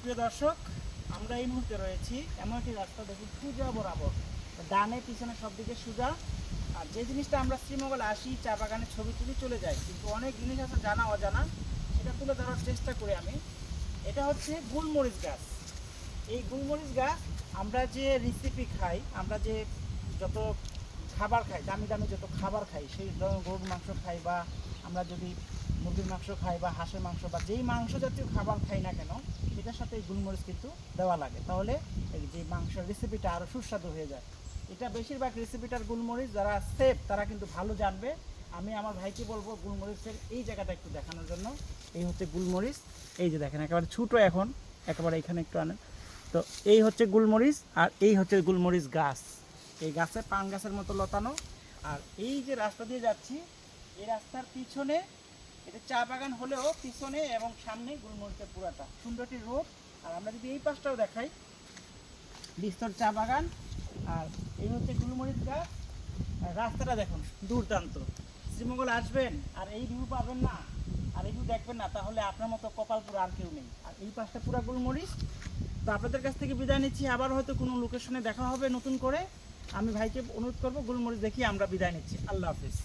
প্রিয় দর্শক, আমরা এই মুহূর্তে রয়েছি এমন একটি রাস্তা দেখুন, সোজা বরাবর। ডানে, পিছনে সব দিকে আর যে জিনিসটা আমরা শ্রীমঙ্গল আসি, চা বাগানে ছবি তুলে, চলে যাই। কিন্তু অনেক জিনিস আছে জানা, অজানা, সেটা তুলে ধরার চেষ্টা করি আমি। এটা হচ্ছে গুলমরিচ গাছ। এই গুলমরিচ গাছ আমরা যে রেসিপি খাই, আমরা যে যত খাবার খাই, দামি দামি যত খাবার খাই, সেই ধরুন গরুর মাংস খাই বা আমরা যদি মুরগির মাংস খাই বা হাঁসের মাংস বা যেই মাংস জাতীয় খাবার খাই না কেন, সেটার সাথে এই গুলমরিচ কিন্তু দেওয়া লাগে। তাহলে যে মাংসের রেসিপিটা আরও সুস্বাদু হয়ে যায়। এটা বেশিরভাগ রেসিপিটার গুলমরিচ যারা সেফ তারা কিন্তু ভালো জানবে। আমি আমার ভাইকে বলব গুলমরিচের এই জায়গাটা একটু দেখানোর জন্য। এই হচ্ছে গুলমরিচ। এই যে দেখেন, একেবারে ছোটো এখন, একেবারে এখানে একটু আনেন। তো এই হচ্ছে গুলমরিচ আর এই হচ্ছে গুলমরিচ গাছ। এই গাছে পান গাছের মতো লতানো। আর এই যে রাস্তা দিয়ে যাচ্ছি, এই রাস্তার পিছনে এটা চা বাগান হলেও পিছনে এবং সামনে গুলমরিচের পুরাটা। সুন্দর একটি রোড। আর আমরা যদি এই পাশটাও দেখাই, বিস্তর চা বাগান। আর এই হচ্ছে গুলমরিচ গাছ। রাস্তাটা দেখুন, দুর্দান্ত। শ্রীমঙ্গল আসবেন, আর এই ভিউ পাবেন না। আর এই ভিউ দেখবেন না, তাহলে আপনার মতো কপালপুর আর কেউ নেই। আর এই পাশটা পুরা গুলমরিচ। তো আপনাদের কাছ থেকে বিদায় নিচ্ছি। আবার হয়তো কোনো লোকেশনে দেখা হবে নতুন করে। আমি ভাইকে অনুরোধ করব গোলমরিচ দেখি আমরা বিদায় নিচ্ছি। আল্লাহ হাফিজ।